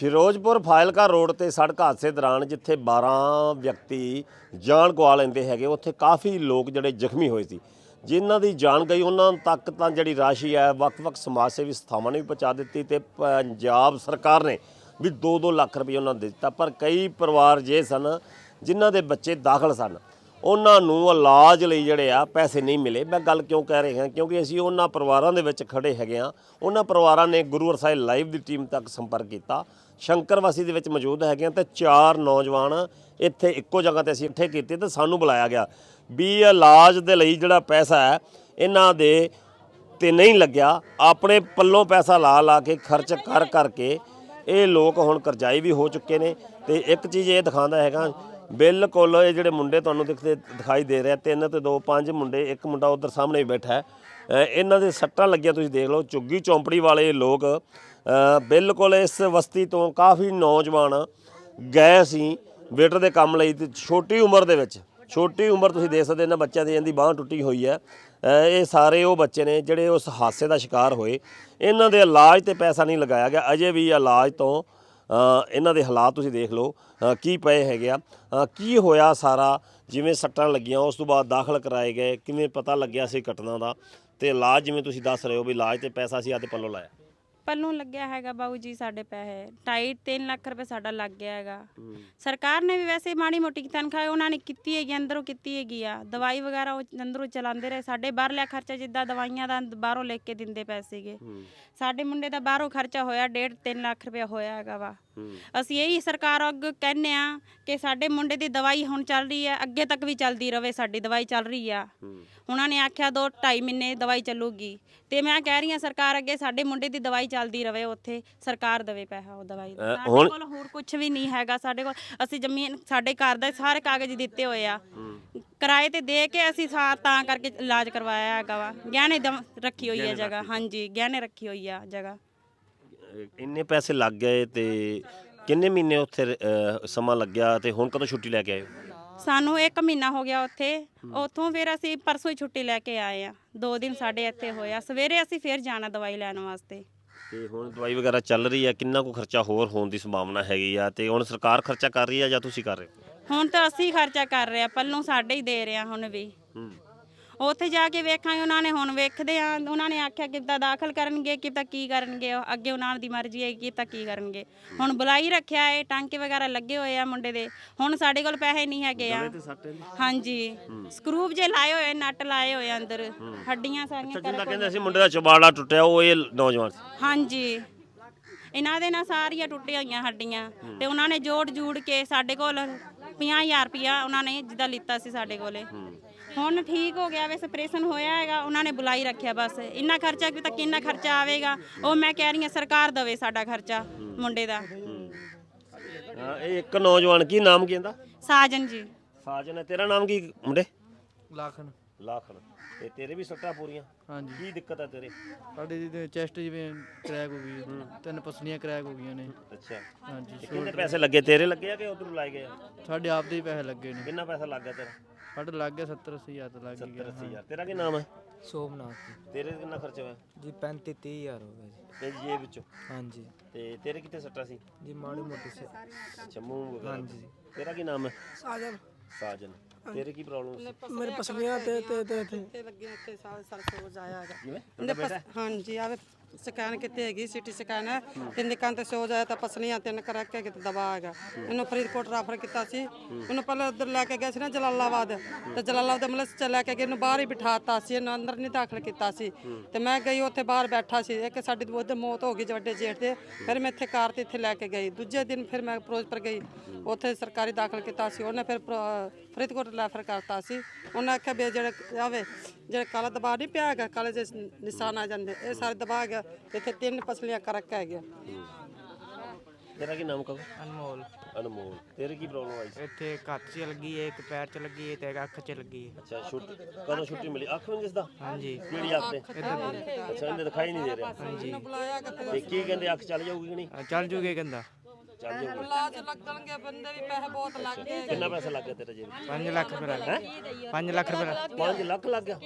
Firozpur Fazilka road ਤੇ ਸੜਕ ਹਾਦਸੇ ਦੌਰਾਨ ਜਿੱਥੇ 12 ਵਿਅਕਤੀ ਜਾਨ ਗਵਾ ਲੈਂਦੇ ਹੈਗੇ, ਉੱਥੇ ਕਾਫੀ ਲੋਕ ਜਿਹੜੇ ਜ਼ਖਮੀ ਹੋਏ ਸੀ। ਜਿਨ੍ਹਾਂ ਦੀ ਜਾਨ ਗਈ, ਉਹਨਾਂ ਤੱਕ ਤਾਂ ਜਿਹੜੀ ਰਾਸ਼ੀ ਹੈ, ਵੱਖ-ਵੱਖ ਸਮਾਜ ਸੇਵੀ ਸੰਸਥਾਵਾਂ ਨੇ ਵੀ ਪਹੁੰਚਾ ਦਿੱਤੀ ਤੇ ਪੰਜਾਬ ਸਰਕਾਰ ਨੇ ਵੀ 2-2 ਲੱਖ ਰੁਪਏ ਉਹਨਾਂ ਨੂੰ ਦੇ ਦਿੱਤਾ। ਪਰ ਕਈ ਪਰਿਵਾਰ ਜੇ ਸਨ, ਜਿਨ੍ਹਾਂ ਦੇ ਬੱਚੇ ਦਾਖਲ ਸਨ, ਉਹਨਾਂ ਨੂੰ ਇਲਾਜ ਲਈ ਜਿਹੜੇ ਆ, ਪੈਸੇ ਨਹੀਂ ਮਿਲੇ। ਮੈਂ ਗੱਲ ਕਿਉਂ ਕਹਿ ਰਿਹਾ, ਕਿਉਂਕਿ ਅਸੀਂ ਉਹਨਾਂ ਪਰਿਵਾਰਾਂ ਦੇ ਵਿੱਚ ਖੜੇ ਹੈਗੇ ਆ ਉਹਨਾਂ ਪਰਿਵਾਰਾਂ ਨੇ ਗੁਰੂ ਅਰਸਾਈ ਲਾਈਵ ਦੀ ਟੀਮ ਤੱਕ ਸੰਪਰਕ ਕੀਤਾ। ਸ਼ੰਕਰਵਾਸੀ ਦੇ ਵਿੱਚ ਮੌਜੂਦ ਹੈਗੇ ਆ ਤੇ ਚਾਰ ਨੌਜਵਾਨ ਇੱਥੇ ਇੱਕੋ ਜਗ੍ਹਾ ਤੇ ਅਸੀਂ ਇਕੱਠੇ ਕੀਤੇ ਤੇ ਸਾਨੂੰ ਬੁਲਾਇਆ ਗਿਆ। ਵੀ ਇਲਾਜ ਦੇ ਲਈ ਜਿਹੜਾ ਪੈਸਾ ਹੈ, ਇਹਨਾਂ ਦੇ ਤੇ ਨਹੀਂ ਲੱਗਿਆ। ਆਪਣੇ ਪੱਲੋਂ ਪੈਸਾ ਲਾ ਲਾ ਕੇ ਖਰਚ ਕਰ ਕਰਕੇ ਇਹ ਲੋਕ ਹੁਣ ਕਰਜ਼ਾਈ ਵੀ ਹੋ ਚੁੱਕੇ ਨੇ ਤੇ ਇੱਕ ਚੀਜ਼ ਇਹ ਦਿਖਾਉਂਦਾ ਹੈਗਾ, ਬਿਲਕੁਲ ਇਹ ਜਿਹੜੇ ਮੁੰਡੇ ਤੁਹਾਨੂੰ ਦਿਖਦੇ ਦਿਖਾਈ ਦੇ ਰਹੇ ਆ ਤਿੰਨ ਤੇ ਦੋ, ਪੰਜ ਮੁੰਡੇ, ਇੱਕ ਮੁੰਡਾ ਉਧਰ ਸਾਹਮਣੇ ਹੀ ਬੈਠਾ ਹੈ। ਇਹਨਾਂ ਦੇ ਸੱਟਾਂ ਲੱਗੀਆਂ, ਤੁਸੀਂ ਦੇਖ ਲਓ, ਝੁੱਗੀ ਚੌਂਪੜੀ ਵਾਲੇ ਲੋਕ ਬਿਲਕੁਲ ਇਸ ਵਸਤੀ ਤੋਂ ਕਾਫੀ ਨੌਜਵਾਨ ਗਏ ਸੀ ਵੇਟਰ ਦੇ ਕੰਮ ਲਈ ਤੇ ਛੋਟੀ ਉਮਰ ਦੇ ਵਿੱਚ, ਛੋਟੀ ਉਮਰ ਤੁਸੀਂ ਦੇਖ ਸਕਦੇ ਇਹਨਾਂ ਬੱਚਿਆਂ ਦੀ ਇਹਦੀ ਬਾਹ ਟੁੱਟੀ ਹੋਈ ਹੈ। ਇਹ ਸਾਰੇ ਉਹ ਬੱਚੇ ਨੇ ਜਿਹੜੇ ਉਸ ਹਾਦਸੇ ਦਾ ਸ਼ਿਕਾਰ ਹੋਏ। ਇਹਨਾਂ ਦੇ ਇਲਾਜ ਤੇ ਪੈਸਾ ਨਹੀਂ ਲਗਾਇਆ ਗਿਆ, ਅਜੇ ਵੀ ਇਲਾਜ ਤੋਂ ਇਹਨਾਂ ਦੇ ਹਾਲਾਤ ਤੁਸੀਂ ਦੇਖ ਲਓ ਕੀ ਪਏ ਹੈਗੇ ਆ। ਕੀ ਹੋਇਆ ਸਾਰਾ, ਜਿਵੇਂ ਸੱਟਾਂ ਲੱਗੀਆਂ, ਉਸ ਤੋਂ ਬਾਅਦ ਦਾਖਲ ਕਰਾਏ ਗਏ, ਕਿਵੇਂ ਪਤਾ ਲੱਗਿਆ ਸੀ ਘਟਨਾ ਦਾ, ਤੇ ਇਲਾਜ ਜਿਵੇਂ ਤੁਸੀਂ ਦੱਸ ਰਹੇ ਹੋ ਵੀ ਇਲਾਜ ਤੇ ਪੈਸਾ ਸੀ ਆਤੇ ਪੱਲੋਂ ਲਾਇਆ। ਪੱਲੋਂ ਲੱਗਿਆ ਹੈਗਾ ਬਾਬੂ ਜੀ ਸਾਡੇ ਪੈਸੇ ਢਾਈ 3 ਲੱਖ ਰੁਪਏ ਸਾਡਾ ਲੱਗ ਗਿਆ ਹੈਗਾ। ਸਰਕਾਰ ਨੇ ਵੀ ਵੈਸੇ ਮਾੜੀ ਮੋਟੀ ਤਨਖਾਹ ਉਹਨਾਂ ਨੇ ਕੀਤੀ ਹੈਗੀ ਅੰਦਰੋਂ ਕੀਤੀ ਹੈਗੀ ਆ। ਦਵਾਈ ਵਗੈਰਾ ਉਹ ਅੰਦਰੋਂ ਚਲਾਉਂਦੇ ਰਹੇ। ਸਾਡੇ ਬਾਹਰਲਾ ਖਰਚਾ ਜਿੱਦਾਂ ਦਵਾਈਆਂ ਦਾ ਬਾਹਰੋਂ ਲੈ ਕੇ ਦਿੰਦੇ ਪੈਸੇ ਸੀਗੇ। ਸਾਡੇ ਮੁੰਡੇ ਦਾ ਬਾਹਰੋਂ ਖਰਚਾ ਹੋਇਆ 1.5 3 ਲੱਖ ਰੁਪਏ ਹੋਇਆ ਹੈਗਾ ਵਾ। ਅਸੀਂ ਇਹੀ ਸਰਕਾਰ ਅੱਗੇ ਕਹਿੰਨੇ ਆ ਕਿ ਸਾਡੇ ਮੁੰਡੇ ਦੀ ਦਵਾਈ ਹੁਣ ਚੱਲ ਰਹੀ ਹੈ ਅੱਗੇ ਤੱਕ ਵੀ ਚੱਲਦੀ ਰਵੇ ਸਾਡੀ ਦਵਾਈ ਚੱਲ ਰਹੀ ਆ। ਉਹਨਾਂ ਨੇ ਆਖਿਆ ਦੋ ਢਾਈ ਮਹੀਨੇ ਦਵਾਈ ਚੱਲੂਗੀ। ਤੇ ਮੈਂ ਕਹਿ ਰਹੀ ਹਾਂ ਸਰਕਾਰ ਅੱਗੇ ਸਾਡੇ ਮੁੰਡੇ ਦੀ ਦਵਾਈ ਚੱਲਦੀ ਰਵੇ ਉੱਥੇ ਸਰਕਾਰ ਦੇਵੇ ਪੈਸਾ ਉਹ ਦਵਾਈ ਦਾ। ਸਾਡੇ ਕੋਲ ਹੋਰ ਕੁਝ ਵੀ ਨਹੀਂ ਹੈਗਾ ਸਾਡੇ ਕੋਲ ਅਸੀਂ ਜ਼ਮੀਨ ਸਾਡੇ ਘਰ ਦੇ ਸਾਰੇ ਕਾਗਜ਼ ਦਿੱਤੇ ਹੋਏ ਆ। ਕਿਰਾਏ ਤੇ ਦੇ ਕੇ ਅਸੀਂ ਸਾ ਤਾਂ ਕਰਕੇ ਇਲਾਜ ਕਰਵਾਇਆ ਹੈਗਾ ਵਾ। ਗਹਿਣੇ ਦਮ- ਰੱਖੀ ਹੋਈ ਹੈ ਜਗ੍ਹਾ ਹਾਂਜੀ ਗਹਿਣੇ ਰੱਖੀ ਹੋਈ ਆ ਜਗ੍ਹਾ। ਇੰਨੇ ਪੈਸੇ ਲੱਗ ਗਏ ਤੇ ਕਿੰਨੇ ਮਹੀਨੇ ਉੱਥੇ ਸਮਾਂ ਲੱਗਿਆ ਤੇ ਹੁਣ ਕਦੋਂ ਛੁੱਟੀ ਲੈ ਕੇ ਆਏ ਹੋ? ਸਾਨੂੰ 1 ਮਹੀਨਾ ਹੋ ਗਿਆ ਉੱਥੇ। ਉੱਥੋਂ ਫਿਰ ਅਸੀਂ ਪਰਸੋਂ ਹੀ ਛੁੱਟੀ ਲੈ ਕੇ ਆਏ ਆ। ਦੋ ਦਿਨ ਸਾਡੇ ਇੱਥੇ ਹੋਇਆ ਸਵੇਰੇ ਅਸੀਂ ਫਿਰ ਜਾਣਾ ਦਵਾਈ ਲੈਣ ਵਾਸਤੇ। ਤੇ ਹੁਣ ਦਵਾਈ ਵਗੈਰਾ ਚੱਲ ਰਹੀ ਹੈ ਕਿੰਨਾ ਕੁ ਖਰਚਾ ਹੋਰ ਹੋਣ ਦੀ ਸੰਭਾਵਨਾ ਹੈਗੀ ਆ ਤੇ ਹੁਣ ਸਰਕਾਰ ਖਰਚਾ ਕਰ ਰਹੀ ਹੈ ਜਾਂ ਤੁਸੀਂ ਕਰ ਰਹੇ ਹੋ? ਹੁਣ ਤਾਂ ਅਸੀਂ ਖਰਚਾ ਕਰ ਰਹੇ ਆ। ਪੱਲੋਂ ਸਾਡੇ ਹੀ ਦੇ ਰਹੇ ਆ ਹੁਣ ਵੀ। ਹੂੰ। ਉੱਥੇ ਜਾ ਕੇ ਵੇਖਾਂਗੇ ਉਹਨਾਂ ਨੇ ਹੁਣ ਵੇਖਦੇ ਆ ਉਹਨਾਂ ਨੇ ਆਖਿਆ ਕਿਤਾ ਦਾਖਲ ਕਰਨਗੇ ਕਿਤਾ ਕੀ ਕਰਨਗੇ ਅੱਗੇ ਉਹਨਾਂ ਦੀ ਮਰਜ਼ੀ ਹੈ ਕਿਤਾ ਕੀ ਕਰਨਗੇ। ਹੁਣ ਬੁਲਾਈ ਰੱਖਿਆ ਏ ਟਾਂਕੇ ਵਗੈਰਾ ਲੱਗੇ ਹੋਏ ਆ ਮੁੰਡੇ ਦੇ ਹੁਣ ਸਾਡੇ ਕੋਲ ਪੈਸੇ ਨਹੀਂ ਹੈਗੇ ਆ। ਹਾਂਜੀ ਸਕਰੂਪ ਜੇ ਲਾਏ ਹੋਏ ਨਟ ਲਾਏ ਹੋਏ ਅੰਦਰ ਹੱਡੀਆਂ ਸਾਰੀਆਂ ਜਿੰਦਾ ਕਹਿੰਦੇ ਅਸੀਂ ਮੁੰਡੇ ਦਾ ਚਬਾੜਾ ਟੁੱਟਿਆ ਉਹ ਇਹ ਨੌਜਵਾਨ ਸੀ? ਹਾਂਜੀ ਇਹਨਾਂ ਦੇ ਨਾਲ ਸਾਰੀਆਂ ਟੁੱਟੀਆਂ ਹੋਈਆਂ ਹੱਡੀਆਂ ਤੇ ਉਹਨਾਂ ਨੇ ਜੋੜ ਜੂੜ ਕੇ ਸਾਡੇ ਕੋਲ 50000 ਰੁਪਇਆ ਉਹਨਾਂ ਨੇ ਜਿੱਦਾਂ ਲਿੱਤਾ ਸੀ ਸਾਡੇ ਕੋਲੇ। ਹੁਣ ਠੀਕ ਹੋ ਗਿਆ ਵੈਸੇ ਆਪਰੇਸ਼ਨ ਹੋਇਆ ਹੈਗਾ ਉਹਨਾਂ ਨੇ ਬੁਲਾਈ ਰੱਖਿਆ ਬਸ। ਇੰਨਾ ਖਰਚਾ ਕਿ ਤਾਂ ਕਿੰਨਾ ਖਰਚਾ ਆਵੇਗਾ? ਉਹ ਮੈਂ ਕਹਿ ਰਹੀ ਹਾਂ ਸਰਕਾਰ ਦੇਵੇ ਸਾਡਾ ਖਰਚਾ ਮੁੰਡੇ ਦਾ। ਹਾਂ, ਇਹ ਇੱਕ ਨੌਜਵਾਨ ਕੀ ਨਾਮ ਕੀ ਇਹਦਾ? ਸਾਜਨ ਜੀ। ਸਾਜਨ ਹੈ ਤੇਰਾ ਨਾਮ ਕੀ ਮੁੰਡੇ? ਲਾਖਨ ਲਾਖਣ। ਤੇ ਤੇਰੇ ਵੀ ਸੱਟਾਂ ਪੂਰੀਆਂ? ਹਾਂਜੀ। ਕੀ ਦਿੱਕਤ ਹੈ ਤੇਰੇ? ਸਾਡੇ ਦੀ ਚੈਸਟ ਜਿਵੇਂ ਕ੍ਰੈਕ ਹੋ ਗਈ ਹੈ। ਤਿੰਨ ਪਸਲੀਆਂ ਕ੍ਰੈਕ ਹੋ ਗਈਆਂ ਨੇ। ਅੱਛਾ। ਹਾਂਜੀ ਤੇ ਕਿੰਨੇ ਪੈਸੇ ਲੱਗੇ? ਤੇਰੇ ਲੱਗੇ ਆ ਕਿ ਉਧਰੋਂ ਲਾਏ ਗਏ ਆ? ਸਾਡੇ ਆਪ ਦੇ ਹੀ ਪੈਸੇ ਲੱਗੇ ਨੇ। ਕਿੰਨਾ ਪੈਸਾ ਲੱਗ ਤੇਰਾ? ਸਾਡੇ ਲੱਗ ਗਿਆ 70 80 ਹਜ਼ਾਰ ਤਾਂ ਲੱਗ ਹੀ ਗਿਆ 80000 ਤੇਰਾ ਕੀ ਨਾਮ ਹੈ ਸੋਮਨਾਥ ਜੀ ਤੇਰੇ ਕਿੰਨਾ ਖਰਚਾ ਹੋਇਆ ਜੀ 35 30 ਹਜ਼ਾਰ ਹੋ ਗਿਆ ਜੀ ਤੇ ਜੇ ਵਿੱਚੋਂ ਹਾਂਜੀ ਤੇ ਤੇਰੇ ਕਿੱਥੇ ਸੱਟਾਂ ਸੀ ਜੀ ਮਾੜੀ ਮੋਟੀ ਸੇ ਅੱਛਾ ਮੂੰਹ ਵਗੈਰਾ ਹਾਂਜੀ ਤੇਰਾ ਕੀ ਨਾਮ ਹੈ ਸਾਜਨ ਸਾਜਨ ਤੇਰੇ ਕੀ ਪ੍ਰੋਬਲਮ ਸੀ ਮੇਰੇ ਪਸਲੀਆਂ ਤੇ ਤੇ ਤੇ ਤੇ ਤੇ ਲੱਗੀਆਂ ਇੱਥੇ ਸਾਲ ਸਾਲ ਸੋਜ ਆਇਆ ਹੈਗਾ ਕਿਵੇਂ ਇਹਨੇ ਪਸ- ਹਾਂਜੀ ਆਵੇ ਸਕੈਨ ਕੀਤੀ ਹੈਗੀ ਸਿਟੀ ਸਕੈਨ ਹੈ। ਤਿੰਨ ਕੰਨ ਤੇ ਸੋਜ ਆਇਆ ਤਾਂ ਪਸਲੀਆਂ ਤਿੰਨ ਕਰ ਕੇ ਕਿਤੇ ਦਬਾ ਹੈਗਾ। ਇਹਨੂੰ ਫਰੀਦਕੋਟ ਰੈਫਰ ਕੀਤਾ ਸੀ। ਇਹਨੂੰ ਪਹਿਲਾਂ ਉੱਧਰ ਲੈ ਕੇ ਗਏ ਸੀ ਨਾ ਜਲਾਲਾਬਾਦ। ਤੇ ਜਲਾਲਾਬਾਦ ਐਂਬੂਲੈਂਸ ਚ ਲੈ ਕੇ ਗਏ, ਇਹਨੂੰ ਬਾਹਰ ਹੀ ਬਿਠਾਤਾ ਸੀ। ਇਹਨੂੰ ਅੰਦਰ ਨਹੀਂ ਦਾਖਲ ਕੀਤਾ ਸੀ। ਤੇ ਮੈਂ ਗਈ, ਉੱਥੇ ਬਾਹਰ ਬੈਠਾ ਸੀ। ਇੱਕ ਸਾਡੀ ਉਹਦੇ ਮੌਤ ਹੋ ਗਈ ਜੀ ਵੱਡੇ ਜੇਠ ਦੇ। ਫਿਰ ਮੈਂ ਇੱਥੇ ਕਾਰ ਤੇ ਇੱਥੇ ਲੈ ਕੇ ਗਈ। ਦੂਜੇ ਦਿਨ ਫਿਰ ਮੈਂ ਫਿਰੋਜ਼ਪੁਰ ਗਈ। ਉੱਥੇ ਸਰਕਾਰੀ ਦਾਖਲ ਕੀਤਾ ਸੀ। ਉਹਨੇ ਫਿਰ ਫਰ- ਫਰੀਦਕੋਟ ਰੈਫਰ ਕਰਤਾ ਸੀ। ਉਹਨਾਂ ਆਖਿਆ ਵੀ ਜਿਹੜੇ ਆਵੇ ਜਿਹੜੇ ਕਾਲਾ ਦਬਾਅ ਨਹੀਂ ਪਿਆ ਹੈਗਾ ਕਾਲੇ ਦੇ ਨਿਸ਼ਾਨ ਆ ਜਾਂਦੇ ਇਹ ਸਾਰੇ ਦਬਾਅ ਗਿਆ ਇੱਥੇ ਤਿੰਨ ਪਸਲੀਆਂ ਕਰਕ ਹੈਗੀਆਂ ਤੇਰਾ ਕੀ ਨਾਮ ਕਹੋ ਅਨਮੋਲ। ਅਨਮੋਲ। ਤੇਰੇ ਕੀ ਪ੍ਰੋਬਲਮ ਆਈ? ਸੀ ਇੱਥੇ ਕੱਤ 'ਚ ਲੱਗੀ ਹੈ ਇੱਕ ਪੈਰ 'ਚ ਲੱਗੀ ਹੈ ਤੇ ਇੱਕ ਅੱਖ 'ਚ ਲੱਗੀ ਹੈ ਅੱਛਾ ਛੁੱਟੀ ਕਦੋਂ ਛੁੱਟੀ ਮਿਲੀ? ਅੱਖ ਨੀ ਦਿਸਦਾ? ਹਾਂਜੀ। ਕਿਹੜੀ ਅੱਖ ਤੇ? ਅੱਛਾ ਇਹਨੇ ਦਿਖਾਈ ਨਹੀਂ ਦੇ ਰਿਹਾ। ਹਾਂਜੀ। ਤੇ ਕੀ ਕਹਿੰਦੇ ਅੱਖ ਚੱਲ ਜਾਊਗੀ ਕਿ ਨਹੀਂ? ਅ, ਚੱਲ ਜੂਗੇ ਕਹਿੰਦਾ। ਚੜ ਜਾਊਗਾ। ਇਲਾਜ ਲੱਗਣਗੇ ਬੰਦੇ ਵੀ ਪੈਸੇ ਬਹੁਤ ਲੱਗ ਗਏ ਕਿੰਨਾ ਪੈਸਾ ਲੱਗ ਗਿਆ ਤੇਰਾ ਜੀ 5 ਲੱਖ ਰੁਪਏ ਲੱਗ ਗਿਆ 5 ਲੱਖ ਰੁਪਏ ਲੱਗ 5 ਲੱਖ ਲੱਗ ਗਿਆ?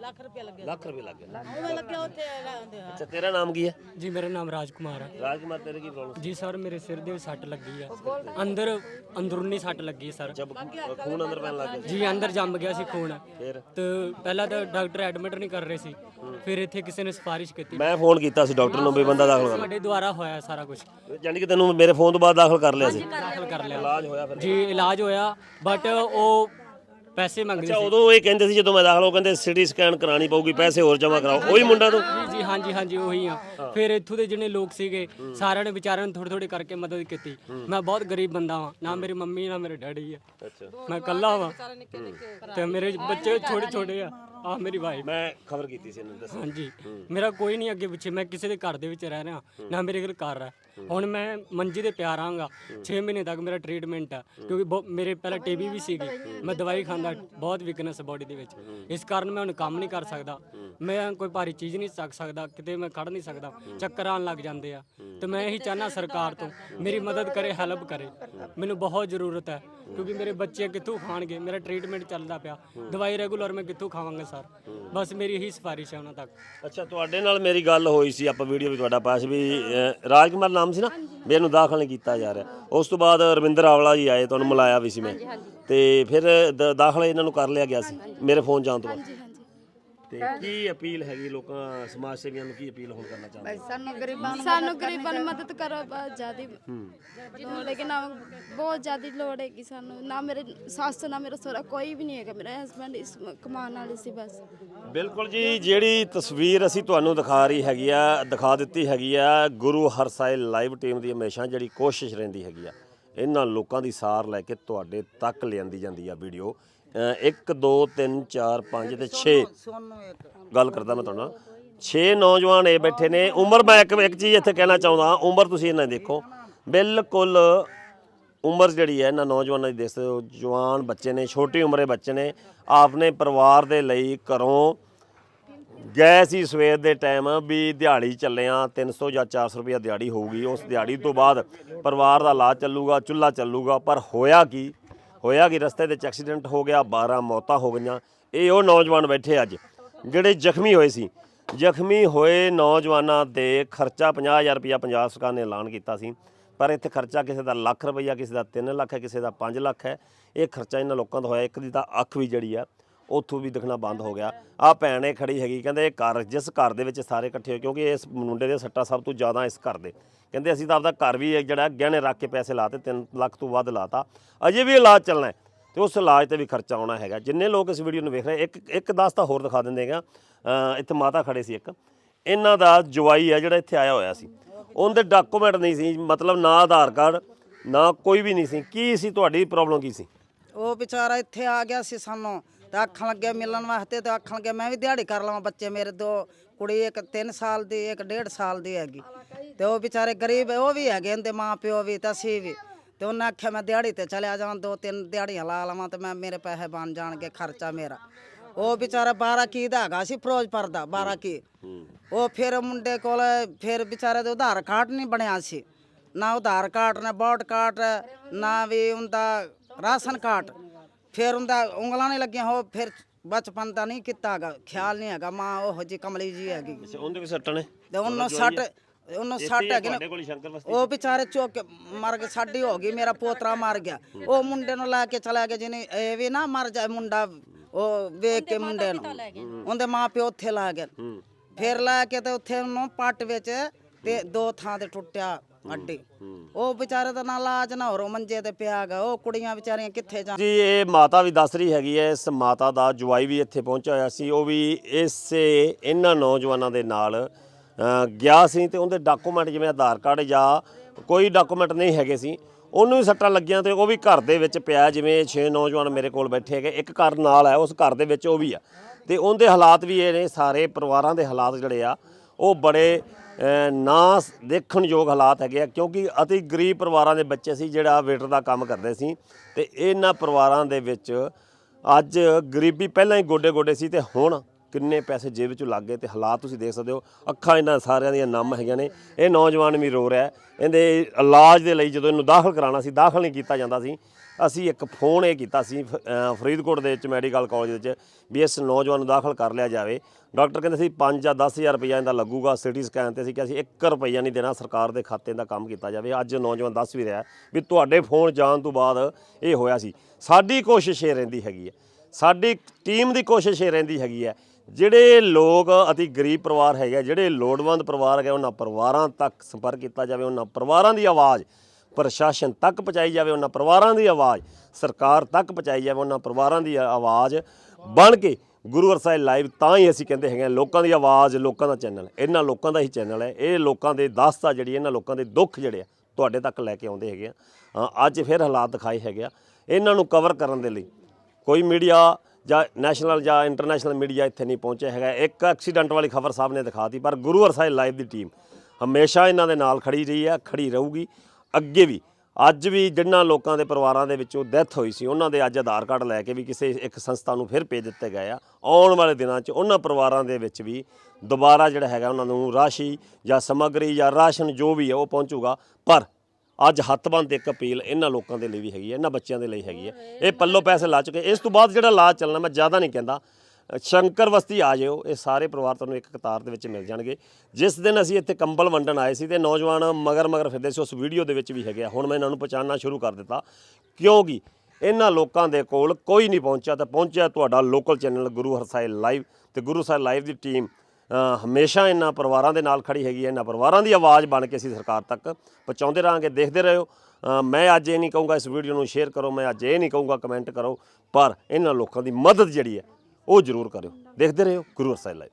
ਲੱਖ ਰੁਪਏ ਲੱਖ ਰੁਪਏ ਲੱਗ ਗਿਆ। ਉਹ ਲੱਗਿਆ ਉੱਥੇ ਲਾਉਂਦੇ ਆ। ਅੱਛਾ ਤੇਰਾ ਨਾਮ ਕੀ ਹੈ? ਜੀ ਮੇਰਾ ਨਾਮ ਰਾਜਕੁਮਾਰ ਹੈ ਰਾਜਕੁਮਾਰ ਤੇਰੇ ਕੀ ਪ੍ਰੋਬਲਮ ਜੀ ਸਰ ਮੇਰੇ ਸਿਰ ਦੇ ਵਿੱਚ ਸੱਟ ਲੱਗੀ ਆ। ਅੰਦਰ ਅੰਦਰੂਨੀ ਸੱਟ ਲੱਗੀ ਸਰ। ਜਬ ਖੂਨ ਅੰਦਰ ਪੈਣ ਲੱਗ ਗਿਆ। ਜੀ ਅੰਦਰ ਜੰਮ ਗਿਆ ਸੀ ਖੂਨ। ਫਿਰ? ਤੇ ਪਹਿਲਾਂ ਤਾਂ ਡਾਕਟਰ ਐਡਮਿਟ ਨਹੀਂ ਕਰ ਰਹੇ ਸੀ। ਫਿਰ ਇੱਥੇ ਕਿਸੇ ਨੇ ਸਿਫਾਰਿਸ਼ ਕੀਤੀ। ਮੈਂ ਫੋਨ ਕੀਤਾ ਸੀ ਡਾਕਟਰ ਨੂੰ ਵੀ ਬੰਦਾ ਦਾਖਲ ਕਰ। ਸਾਡੇ ਦੁਆਰਾ ਹੋਇਆ ਸਾਰਾ ਕੁਝ ਯਾਨੀ ਕਿ ਤੈਨੂੰ ਮੇਰੇ ਫੋਨ ਤੋਂ ਬਾਅਦ ਦਾਖਲ ਕਰ ਲਿਆ ਸੀ। ਦਾਖਲ ਕਰ ਲਿਆ। ਇਲਾਜ ਹੋਇਆ ਫਿਰ। ਜੀ ਇਲਾਜ ਹੋਇਆ ਬਟ ਉਹ ਪੈਸੇ ਮੰਗਦੇ ਅੱਛਾ ਸੀ। ਉਦੋਂ ਇਹ ਕਹਿੰਦੇ ਸੀ ਜਦੋਂ ਮੈਂ ਦਾਖਲ ਹੋ ਕਹਿੰਦੇ ਸਿਟੀ ਸਕੈਨ ਕਰਾਣੀ ਪਊਗੀ ਪੈਸੇ ਹੋਰ ਜਮ੍ਹਾਂ ਕਰਾਓ। ਉਹੀ ਮੁੰਡਾ ਤੂੰ? ਜੀ ਜੀ ਹਾਂਜੀ ਹਾਂਜੀ ਉਹੀ ਆ। ਫਿਰ ਇੱਥੋਂ ਦੇ ਜਿਹੜੇ ਲੋਕ ਸੀਗੇ ਸਾਰਿਆਂ ਨੇ ਵਿਚਾਰਿਆਂ ਨੇ ਥੋੜੀ ਥੋੜੀ ਕਰਕੇ ਮਦਦ ਕੀਤੀ। ਮੈਂ ਬਹੁਤ ਗਰੀਬ ਬੰਦਾ ਵਾਂ ਨਾ ਮੇਰੀ ਮੰਮੀ ਨਾ ਮੇਰੇ ਡੈਡੀ ਆ। ਅੱਛਾ। ਮੈਂ ਇਕੱਲਾ ਵਾਂ। ਤੇ ਮੇਰੇ ਬੱਚੇ ਛੋਟੇ ਛੋਟੇ ਆ ਆ ਮੇਰੀ ਵਾਈਫ ਮੈਂ ਖਬਰ ਕੀਤੀ ਸੀ ਇਹਨਾਂ ਨੇ ਦੱਸਿਆ ਹਾਂਜੀ। ਮੇਰਾ ਕੋਈ ਨਹੀਂ ਅੱਗੇ ਪਿੱਛੇ ਮੈਂ ਕਿਸੇ ਦੇ ਘਰ ਦੇ ਵਿੱਚ ਰਹਿ ਰਿਹਾ ਨਾ ਮੇਰੇ ਕੋਲ ਘਰ ਹੈ। ਹੁਣ ਮੈਂ ਮੰਜੀ ਦੇ ਪਿਆ ਰਹਾਂਗਾ 6 ਮਹੀਨੇ ਤੱਕ ਮੇਰਾ ਟ੍ਰੀਟਮੈਂਟ ਹੈ ਕਿਉਂਕਿ ਬਹੁ- ਮੇਰੇ ਪਹਿਲਾਂ ਟੀਬੀ ਵੀ ਸੀਗੀ ਮੈਂ ਦਵਾਈ ਖਾਂਦਾ ਬਹੁਤ ਵੀਕਨੈਸ ਬੋਡੀ ਦੇ ਵਿੱਚ। ਇਸ ਕਾਰਨ ਮੈਂ ਹੁਣ ਕੰਮ ਨਹੀਂ ਕਰ ਸਕਦਾ। ਮੈਂ ਕੋਈ ਭਾਰੀ ਚੀਜ਼ ਨਹੀਂ ਚੱਕ ਸਕਦਾ ਕਿਤੇ ਮੈਂ ਖੜ ਨਹੀਂ ਸਕਦਾ। ਚੱਕਰ ਆਉਣ ਲੱਗ ਜਾਂਦੇ ਆ। ਤੇ ਮੈਂ ਇਹੀ ਚਾਹਨਾ ਸਰਕਾਰ ਤੋਂ ਮੇਰੀ ਮਦਦ ਕਰੇ ਹੈਲਪ ਕਰੇ। ਮੈਨੂੰ ਬਹੁਤ ਜ਼ਰੂਰਤ ਹੈ ਕਿਉਂਕਿ ਮੇਰੇ ਬੱਚੇ ਕਿੱਥੋਂ ਖਾਣਗੇ? ਮੇਰਾ ਟ੍ਰੀਟਮੈਂਟ ਚੱਲਦਾ ਪਿਆ। ਦਵਾਈ ਰੈਗੂਲਰ ਮੈਂ ਕਿੱਥੋਂ ਖਾਵਾਂਗਾ ਸਰ। ਬਸ ਮੇਰੀ ਇਹੀ ਸਿਫਾਰਿਸ਼ ਹੈ ਉਹਨਾਂ ਤੱਕ। ਅੱਛਾ ਤੁਹਾਡੇ ਨਾਲ ਮੇਰੀ ਗੱਲ ਹੋਈ ਸੀ ਆਪਾਂ ਵੀਡੀਓ ਵੀ ਤੁਹਾਡਾ ਪਾਸ ਵੀ ਅਹ, ਰਾਜਕੁਮਾਰ ਨਾਮ ਸੀ ਨਾ? ਵੀ ਇਹਨੂੰ ਦਾਖਲ ਨਹੀਂ ਕੀਤਾ ਜਾ ਰਿਹਾ। ਉਸ ਤੋਂ ਬਾਅਦ ਰਵਿੰਦਰ ਆਵਲਾ ਜੀ ਆਏ ਤੁਹਾਨੂੰ ਮਿਲਾਇਆ ਵੀ ਸੀ ਮੈਂ। ਤੇ ਫਿਰ ਦ- ਦਾਖਲ ਇਹਨਾਂ ਨੂੰ ਕਰ ਲਿਆ ਗਿਆ ਸੀ ਮੇਰੇ ਫੋਨ ਜਾਣ ਤੋਂ ਬਾਅਦ। ਤੇ ਕੀ ਅਪੀਲ ਹੈਗੀ ਲੋਕਾਂ ਸਮਾਜ ਸੇਵੀਆਂ ਨੂੰ ਕੀ ਅਪੀਲ ਹੁਣ ਕਰਨਾ ਚਾਹੁੰਦੇ ਸਾਨੂੰ ਗਰੀਬਾਂ ਨੂੰ ਸਾਨੂੰ ਗਰੀਬਾਂ ਨੂੰ ਮਦਦ ਕਰੋ ਬਹੁਤ ਜ਼ਿਆਦੀ ਲੋੜ ਹੈ ਕਿ ਨਾ ਬਹੁਤ ਜ਼ਿਆਦੀ ਲੋੜ ਹੈ ਕਿ ਸਾਨੂੰ ਨਾ ਮੇਰੇ ਸੱਸ ਨਾ ਮੇਰਾ ਸਹੁਰਾ ਕੋਈ ਵੀ ਨਹੀਂ ਹੈਗਾ ਮੇਰਾ ਹਸਬੰਡ ਇਸ ਕਮਾਉਣ ਵਾਲੇ ਸੀ ਬਸ। ਬਿਲਕੁਲ ਜੀ ਜਿਹੜੀ ਤਸਵੀਰ ਅਸੀਂ ਤੁਹਾਨੂੰ ਦਿਖਾ ਰਹੀ ਹੈਗੀ ਆ ਦਿਖਾ ਦਿੱਤੀ ਹੈਗੀ ਆ ਗੁਰੂ ਹਰਸਾਏ ਲਾਈਵ ਟੀਮ ਦੀ ਹਮੇਸ਼ਾ ਜਿਹੜੀ ਕੋਸ਼ਿਸ਼ ਰਹਿੰਦੀ ਹੈਗੀ ਆ ਇਹਨਾਂ ਲੋਕਾਂ ਦੀ ਸਾਰ ਲੈ ਕੇ ਤੁਹਾਡੇ ਤੱਕ ਲਿਆਂਦੀ ਜਾਂਦੀ ਆ ਵੀਡੀਓ। 1 2 3 4 5 ਤੇ 6 ਗੱਲ ਕਰਦਾ ਮੈਂ ਤੁਹਾਡਾ 6 ਨੌਜਵਾਨ ਇਹ ਬੈਠੇ ਨੇ। ਉਮਰ ਮੈਂ ਇੱਕ ਇੱਕ ਚੀਜ਼ ਇੱਥੇ ਕਹਿਣਾ ਚਾਹੁੰਦਾ ਉਮਰ ਤੁਸੀਂ ਇਹਨਾਂ ਦੇਖੋ। ਬਿਲਕੁਲ ਉਮਰ ਜਿਹੜੀ ਹੈ ਇਹਨਾਂ ਨੌਜਵਾਨਾਂ ਦੀ ਦੇਖ। ਸਕਦੇ ਹੋ ਜਵਾਨ ਬੱਚੇ ਨੇ ਛੋਟੀ ਉਮਰੇ ਬੱਚੇ ਨੇ। ਆਪਣੇ ਪਰਿਵਾਰ ਦੇ ਲਈ ਘਰੋਂ ਗਏ ਸੀ ਸਵੇਰ ਦੇ ਟਾਈਮ ਵੀ ਦਿਹਾੜੀ ਚੱਲਿਆ 300 ਜਾਂ 400 ਰੁਪਇਆ ਦਿਹਾੜੀ ਹੋਊਗੀ। ਉਸ ਦਿਹਾੜੀ ਤੋਂ ਬਾਅਦ ਪਰਿਵਾਰ ਦਾ ਇਲਾਜ ਚੱਲੂਗਾ ਚੁੱਲ੍ਹਾ ਚੱਲੂਗਾ। ਪਰ ਹੋਇਆ ਕੀ? ਹੋਇਆ ਕਿ ਰਸਤੇ ਦੇ ਵਿੱਚ ਐਕਸੀਡੈਂਟ ਹੋ ਗਿਆ 12 ਮੌਤਾਂ ਹੋ ਗਈਆਂ। ਇਹ ਉਹ ਨੌਜਵਾਨ ਬੈਠੇ ਅੱਜ, ਜਿਹੜੇ ਜ਼ਖਮੀ ਹੋਏ ਸੀ। ਜ਼ਖਮੀ ਹੋਏ ਨੌਜਵਾਨਾਂ ਦੇ ਖਰਚਾ 50000 ਰੁਪਇਆ ਪੰਜਾਬ ਸਰਕਾਰ ਨੇ ਐਲਾਨ ਕੀਤਾ ਸੀ। ਪਰ ਇੱਥੇ ਖਰਚਾ ਕਿਸੇ ਦਾ ਲੱਖ ਰੁਪਈਆ ਕਿਸੇ ਦਾ 3 ਲੱਖ ਹੈ, ਕਿਸੇ ਦਾ 5 ਲੱਖ ਹੈ। ਇਹ ਖਰਚਾ ਇਹਨਾਂ ਲੋਕਾਂ ਦਾ ਹੋਇਆ। ਇੱਕ ਦੀ ਤਾਂ ਅੱਖ ਵੀ ਜਿਹੜੀ ਆ। ਉੱਥੋਂ ਵੀ ਦਿਖਣਾ ਬੰਦ ਹੋ ਗਿਆ। ਆ ਇਹ ਖੜੀ ਹੈਗੀ, ਕਹਿੰਦੇ ਇਹ ਘਰ, ਜਿਸ ਘਰ ਦੇ ਵਿੱਚ ਸਾਰੇ ਇਕੱਠੇ ਹੋਏ, ਕਿਉਂਕਿ ਇਸ ਮੁੰਡੇ ਦੇ ਸੱਟਾ ਸਭ ਤੋਂ ਜ਼ਿਆਦਾ ਇਸ ਘਰ ਦੇ। ਕਹਿੰਦੇ ਅਸੀਂ ਤਾਂ ਆਪਦਾ ਘਰ ਵੀ ਜਿਹੜਾ ਗਹਿਣੇ ਰੱਖ ਕੇ ਪੈਸੇ ਲਾਤੇ 3 ਲੱਖ ਤੋਂ ਵੱਧ ਲਾਤਾ। ਅਜੇ ਵੀ ਇਲਾਜ ਚੱਲਣਾ ਹੈ ਤੇ ਉਸ ਇਲਾਜ ਤੇ ਵੀ ਖਰਚਾ ਆਉਣਾ ਹੈਗਾ। ਜਿੰਨੇ ਲੋਕ ਇਸ ਵੀਡੀਓ ਨੂੰ ਵੇਖ ਰਹੇ, ਇੱਕ ਇੱਕ ਦਸ ਤਾਂ ਹੋਰ ਦਿਖਾ ਦਿੰਦੇ ਹੈਗਾ ਇੱਥੇ ਮਾਤਾ ਖੜੇ ਸੀ ਇੱਕ। ਇਹਨਾਂ ਦਾ ਜਵਾਈ ਆ ਜਿਹੜਾ ਇੱਥੇ ਆਇਆ ਹੋਇਆ ਸੀ। ਉਹਦੇ ਡਾਕੂਮੈਂਟ ਨਹੀਂ ਸੀ, ਮਤਲਬ ਨਾ ਆਧਾਰ ਕਾਰਡ, ਨਾ ਕੋਈ ਵੀ ਨਹੀਂ ਸੀ। ਕੀ ਸੀ, ਤੁਹਾਡੀ ਪ੍ਰੋਬਲਮ ਕੀ ਸੀ? ਉਹ ਵਿਚਾਰਾ ਇੱਥੇ ਆ ਗਿਆ ਸੀ ਸਾਨੂੰ। ਤੇ ਆਖਣ ਲੱਗੇ ਮਿਲਣ ਵਾਸਤੇ ਤੇ ਆਖਣ ਲੱਗਿਆ। ਮੈਂ ਵੀ ਦਿਹਾੜੀ ਕਰ ਲਵਾਂ ਬੱਚੇ ਮੇਰੇ ਦੋ, ਕੁੜੀ ਇੱਕ 3 ਸਾਲ ਦੀ, ਇੱਕ 1.5 ਸਾਲ ਦੀ ਹੈਗੀ। ਤੇ ਉਹ ਵਿਚਾਰੇ ਗਰੀਬ, ਉਹ ਵੀ ਹੈਗੇ ਇਹਦੇ ਮਾਂ ਪਿਓ ਵੀ ਤੇ ਅਸੀਂ ਵੀ। ਤੇ ਉਹਨੇ ਆਖਿਆ, ਮੈਂ ਦਿਹਾੜੀ ਤੇ ਚਲਿਆ ਜਾਵਾਂ, ਦੋ ਤਿੰਨ ਦਿਹਾੜੀਆਂ ਲਾ ਲਵਾਂ ਤੇ ਮੈਂ, ਮੇਰੇ ਪੈਸੇ ਬਣ ਜਾਣਗੇ, ਖਰਚਾ ਮੇਰਾ। ਉਹ ਵਿਚਾਰਾ 12 ਕੀ ਦਾ ਹੈਗਾ ਸੀ, ਫਿਰੋਜ਼ਪੁਰ ਦਾ 12 ਕੀ। ਉਹ ਫਿਰ ਮੁੰਡੇ ਕੋਲ, ਫਿਰ ਵਿਚਾਰੇ ਦੇ ਆਧਾਰ ਕਾਰਡ ਨਹੀਂ ਬਣਿਆ ਸੀ। ਨਾ ਉਧਾਰ ਕਾਰਡ, ਨਾ ਵੋਟ ਕਾਰਡ, ਨਾ ਵੀ ਉਹਦਾ ਰਾਸ਼ਨ ਕਾਰਡ। ਫਿਰ ਉਹਦਾ ਉਂਗਲਾਂ ਨਹੀਂ ਲੱਗੀਆਂ ਹੋ ਫਿਰ ਬਚਪਨ ਦਾ ਨਹੀਂ ਕੀਤਾ ਹੈਗਾ ਖਿਆਲ ਨਹੀਂ ਹੈਗਾ ਮਾਂ ਉਹ ਜੀ ਕਮਲੀ ਜੀ ਹੈਗੀ। ਅੱਛਾ ਉਹਦੇ ਵੀ ਸੱਟਾਂ ਨੇ? ਤੇ ਉਹਨੂੰ ਸੱਟ ਉਹਨੂੰ ਸੱਟ ਹੈਗੀ ਨਾ ਕੋਲ ਸ਼ੰਕਰ ਉਹ ਵਿਚਾਰੇ ਚੁੱਕ ਕੇ ਮਰ ਗਏ ਸਾਡੀ ਹੋ ਗਈ ਮੇਰਾ ਪੋਤਰਾ ਮਰ ਗਿਆ। ਉਹ ਮੁੰਡੇ ਨੂੰ ਲੈ ਕੇ ਚਲਾ ਗਿਆ ਜਿਹਨੇ ਇਹ ਵੀ ਨਾ ਮਰ ਜਾਏ ਮੁੰਡਾ ਉਹ ਵੇਖ ਕੇ ਮੁੰਡੇ ਨੂੰ। ਉਹਦੇ ਮਾਂ ਪਿਓ ਉੱਥੇ ਲਾ ਗਏ। ਫਿਰ ਲੈ ਕੇ ਤੇ ਉੱਥੇ ਉਹਨੂੰ ਪੱਟ ਵਿੱਚ ਤੇ ਦੋ ਥਾਂ ਤੇ ਟੁੱਟਿਆ। ਅੱਡੀ। ਉਹ ਵਿਚਾਰੇ ਦਾ ਨਾ ਇਲਾਜ ਨਾ ਹੋਰ ਮੰਜੇ ਤੇ ਪਿਆ ਗਾ। ਉਹ ਕੁੜੀਆਂ ਵਿਚਾਰੀਆਂ ਕਿੱਥੇ ਜਾਣ? ਜੀ ਇਹ ਮਾਤਾ ਵੀ ਦੱਸ ਰਹੀ ਹੈਗੀ ਹੈ ਇਸ ਮਾਤਾ ਦਾ ਜਵਾਈ ਵੀ ਇੱਥੇ ਪਹੁੰਚਿਆ ਹੋਇਆ ਸੀ। ਉਹ ਵੀ ਇਸੇ ਇਹਨਾਂ ਨੌਜਵਾਨਾਂ ਦੇ ਨਾਲ ਗਿਆ ਸੀ ਤੇ ਉਹਦੇ ਡਾਕੂਮੈਂਟ ਜਿਵੇਂ ਆਧਾਰ ਕਾਰਡ ਜਾਂ ਕੋਈ ਡਾਕੂਮੈਂਟ ਨਹੀਂ ਹੈਗੇ ਸੀ। ਉਹਨੂੰ ਵੀ ਸੱਟਾਂ ਲੱਗੀਆਂ ਤੇ ਉਹ ਵੀ ਘਰ ਦੇ ਵਿੱਚ ਪਿਆ ਜਿਵੇਂ 6 ਨੌਜਵਾਨ ਮੇਰੇ ਕੋਲ ਬੈਠੇ ਹੈਗੇ। ਇੱਕ ਘਰ ਨਾਲ ਹੈ ਉਸ ਘਰ ਦੇ ਵਿੱਚ ਉਹ ਵੀ ਆ। ਤੇ ਉਹਦੇ ਹਾਲਾਤ ਵੀ ਇਹ ਨੇ ਸਾਰੇ ਪਰਿਵਾਰਾਂ ਦੇ ਹਾਲਾਤ ਜਿਹੜੇ ਆ ਉਹ ਬੜੇ ਨਾ ਦੇਖਣਯੋਗ ਹਾਲਾਤ ਹੈਗੇ ਆ, ਕਿਉਂਕਿ ਅਤੀ ਗਰੀਬ ਪਰਿਵਾਰਾਂ ਦੇ ਬੱਚੇ ਸੀ, ਜਿਹੜਾ ਵੇਟਰ ਦਾ ਕੰਮ ਕਰਦੇ ਸੀ। ਤੇ ਇਹਨਾਂ ਪਰਿਵਾਰਾਂ ਦੇ ਵਿੱਚ ਅੱਜ ਗਰੀਬੀ ਪਹਿਲਾਂ ਹੀ ਗੋਡੇ ਗੋਡੇ ਸੀ ਤੇ ਹੁਣ ਕਿੰਨੇ ਪੈਸੇ ਜੇਬ ਵਿੱਚੋਂ ਲੱਗ ਗਏ ਤੇ ਹਾਲਾਤ ਤੁਸੀਂ ਦੇਖ ਸਕਦੇ ਹੋ। ਅੱਖਾਂ ਇਹਨਾਂ ਸਾਰਿਆਂ ਦੀਆਂ ਨਮ ਹੈਗੀਆਂ ਨੇ। ਇਹ ਨੌਜਵਾਨ ਵੀ ਰੋ ਰਿਹਾ ਇਹਦੇ ਇਲਾਜ ਦੇ ਲਈ ਜਦੋਂ ਇਹਨੂੰ ਦਾਖਲ ਕਰਾਉਣਾ ਸੀ, ਦਾਖਲ ਨਹੀਂ ਕੀਤਾ ਜਾਂਦਾ ਸੀ, ਅਸੀਂ ਇੱਕ ਫੋਨ ਇਹ ਕੀਤਾ ਸੀ ਫਰੀਦਕੋਟ ਦੇ ਵਿੱਚ ਮੈਡੀਕਲ ਕਾਲਜ ਵਿੱਚ ਵੀ ਇਸ ਨੌਜਵਾਨ ਨੂੰ ਦਾਖਲ ਕਰ ਲਿਆ ਜਾਵੇ। ਡਾਕਟਰ ਕਹਿੰਦੇ ਸੀ 5 ਜਾਂ 10000 ਰੁਪਈਆ ਇਹਦਾ ਲੱਗੂਗਾ ਸਿਟੀ ਸਕੈਨ ਤੇ। ਅਸੀਂ ਕਿਹਾ ਸੀ 1 ਰੁਪਈਆ ਨਹੀਂ ਦੇਣਾ, ਸਰਕਾਰ ਦੇ ਖਾਤੇ ਦਾ ਕੰਮ ਕੀਤਾ ਜਾਵੇ। ਅੱਜ ਨੌਜਵਾਨ ਦੱਸ ਵੀ ਰਿਹਾ ਵੀ ਤੁਹਾਡੇ ਫੋਨ ਜਾਣ ਤੋਂ ਬਾਅਦ ਇਹ ਹੋਇਆ ਸੀ। ਸਾਡੀ ਕੋਸ਼ਿਸ਼ ਇਹ ਰਹਿੰਦੀ ਹੈਗੀ ਹੈ। ਸਾਡੀ ਟੀਮ ਦੀ ਕੋਸ਼ਿਸ਼ ਇਹ ਰਹਿੰਦੀ ਹੈਗੀ ਹੈ ਜਿਹੜੇ ਲੋਕ ਅਤੀ ਗਰੀਬ ਪਰਿਵਾਰ ਹੈਗੇ ਆ, ਜਿਹੜੇ ਲੋੜਵੰਦ ਪਰਿਵਾਰ ਹੈਗੇ ਉਹਨਾਂ ਪਰਿਵਾਰਾਂ ਤੱਕ ਸੰਪਰਕ ਕੀਤਾ ਜਾਵੇ ਉਹਨਾਂ ਪਰਿਵਾਰਾਂ ਦੀ ਆਵਾਜ਼ ਪ੍ਰਸ਼ਾਸਨ ਤੱਕ ਪਹੁੰਚਾਈ ਜਾਵੇ ਉਹਨਾਂ ਪਰਿਵਾਰਾਂ ਦੀ ਆਵਾਜ਼ ਸਰਕਾਰ ਤੱਕ ਪਹੁੰਚਾਈ ਜਾਵੇ ਉਹਨਾਂ ਪਰਿਵਾਰਾਂ ਦੀ ਆਵਾਜ਼ ਬਣ ਕੇ ਗੁਰੂ ਅਰਸਾਈ ਲਾਈਵ ਤਾਂ ਹੀ ਅਸੀਂ ਕਹਿੰਦੇ ਹੈਗੇ ਹਾਂ, ਲੋਕਾਂ ਦੀ ਆਵਾਜ਼ ਲੋਕਾਂ ਦਾ ਚੈਨਲ ਇਹਨਾਂ ਲੋਕਾਂ ਦਾ ਹੀ ਚੈਨਲ ਹੈ। ਇਹ ਲੋਕਾਂ ਦੇ ਦਾਸਤਾ ਜਿਹੜੀ ਇਹਨਾਂ ਲੋਕਾਂ ਦੇ ਦੁੱਖ ਜਿਹੜੇ ਆ ਤੁਹਾਡੇ ਤੱਕ ਲੈ ਕੇ ਆਉਂਦੇ ਹੈਗੇ ਆ। ਅ, ਅੱਜ ਫਿਰ ਹਾਲਾਤ ਦਿਖਾਏ ਹੈਗੇ ਆ। ਇਹਨਾਂ ਨੂੰ ਕਵਰ ਕਰਨ ਦੇ ਲਈ ਕੋਈ ਮੀਡੀਆ ਜਾਂ ਨੈਸ਼ਨਲ ਜਾਂ ਇੰਟਰਨੈਸ਼ਨਲ ਮੀਡੀਆ ਇੱਥੇ ਨਹੀਂ ਪਹੁੰਚਿਆ ਹੈਗਾ। ਇੱਕ ਐਕਸੀਡੈਂਟ ਵਾਲੀ ਖਬਰ ਸਾਹਿਬ ਨੇ ਦਿਖਾਤੀ, ਪਰ ਗੁਰੂ ਸਾਹਿਬ ਲਾਈਵ ਦੀ ਟੀਮ ਹਮੇਸ਼ਾ ਇਹਨਾਂ ਦੇ ਨਾਲ ਖੜੀ ਰਹੀ ਹੈ, ਖੜੀ ਰਹੂਗੀ। ਅੱਗੇ ਵੀ, ਅੱਜ ਵੀ ਜਿਨ੍ਹਾਂ ਲੋਕਾਂ ਦੇ ਪਰਿਵਾਰਾਂ ਦੇ ਵਿੱਚੋਂ ਡੈਥ ਹੋਈ ਸੀ, ਉਹਨਾਂ ਦੇ ਅੱਜ ਆਧਾਰ ਕਾਰਡ ਲੈ ਕੇ ਵੀ ਕਿਸੇ ਇੱਕ ਸੰਸਥਾ ਨੂੰ ਫਿਰ ਭੇਜ ਦਿੱਤੇ ਗਏ ਆ। ਆਉਣ ਵਾਲੇ ਦਿਨਾਂ 'ਚ ਉਹਨਾਂ ਪਰਿਵਾਰਾਂ ਦੇ ਵਿੱਚ ਵੀ ਦੁਬਾਰਾ ਜਿਹੜਾ ਹੈਗਾ ਉਹਨਾਂ ਨੂੰ ਰਾਸ਼ੀ ਜਾਂ ਸਮੱਗਰੀ ਜਾਂ ਰਾਸ਼ਨ ਜੋ ਵੀ ਹੈ ਉਹ ਪਹੁੰਚੂਗਾ। ਪਰ ਅੱਜ ਹੱਥਬੰਦ ਇੱਕ ਅਪੀਲ ਇਹਨਾਂ ਲੋਕਾਂ ਦੇ ਲਈ ਵੀ ਹੈਗੀ ਹੈ, ਇਹਨਾਂ ਬੱਚਿਆਂ ਦੇ ਲਈ ਹੈਗੀ ਹੈ। ਇਹ ਪੱਲੋ ਪੈਸੇ ਲਾ ਚੁੱਕੇ। ਇਸ ਤੋਂ ਬਾਅਦ ਜਿਹੜਾ ਲਾ ਚੱਲਣਾ, ਮੈਂ ਜ਼ਿਆਦਾ ਨਹੀਂ ਕਹਿੰਦਾ, ਸ਼ੰਕਰ ਵਸਤੀ ਆ ਜਿਓ ਇਹ ਸਾਰੇ ਪਰਿਵਾਰ ਤੁਹਾਨੂੰ ਇੱਕ ਕਤਾਰ ਦੇ ਵਿੱਚ ਮਿਲ ਜਾਣਗੇ। ਜਿਸ ਦਿਨ ਅਸੀਂ ਇੱਥੇ ਕੰਬਲ ਵੰਡਣ ਆਏ ਸੀ ਤੇ ਨੌਜਵਾਨ ਮਗਰ ਮਗਰ ਫਿਰਦੇ ਸੀ, ਉਸ ਵੀਡੀਓ ਦੇ ਵਿੱਚ ਵੀ ਹੈਗੇ ਆ। ਹੁਣ ਮੈਂ ਇਹਨਾਂ ਨੂੰ ਪਛਾਣਨਾ ਸ਼ੁਰੂ ਕਰ ਦਿੱਤਾ। ਕਿਉਂਕਿ ਇਹਨਾਂ ਲੋਕਾਂ ਦੇ ਕੋਲ ਕੋਈ ਨਹੀਂ ਪਹੁੰਚਿਆ, ਤਾਂ ਪਹੁੰਚਿਆ ਤੁਹਾਡਾ local channel Guru Harsahai live ਤੇ ਗੁਰੂ ਸਾਹਿਬ ਲਾਈਵ ਦੀ ਟੀਮ ਹਮੇਸ਼ਾ ਇਹਨਾਂ ਪਰਿਵਾਰਾਂ ਦੇ ਨਾਲ ਖੜੀ ਹੈਗੀ ਹੈ ਇਹਨਾਂ ਪਰਿਵਾਰਾਂ ਦੀ ਆਵਾਜ਼ ਬਣ ਕੇ ਅਸੀਂ ਸਰਕਾਰ ਤੱਕ ਪਹੁੰਚਾਉਂਦੇ ਰਹਾਂਗੇ ਦੇਖਦੇ ਰਹੋ। ਅ, ਮੈਂ ਅੱਜ ਇਹ ਨਹੀਂ ਕਹੂੰਗਾ ਇਸ ਵੀਡੀਓ ਨੂੰ ਸ਼ੇਅਰ ਕਰੋ ਮੈਂ ਅੱਜ ਇਹ ਨਹੀਂ ਕਹੂੰਗਾ ਕਮੈਂਟ ਕਰੋ ਪਰ ਇਹਨਾਂ ਲੋਕਾਂ ਦੀ ਮਦਦ ਜਿਹੜੀ ਹੈ ਉਹ ਜ਼ਰੂਰ ਕਰਿਓ। ਦੇਖਦੇ ਰਹੋ ਗੁਰੂ ਹਰਸਾਏ ਲਾਈਵ।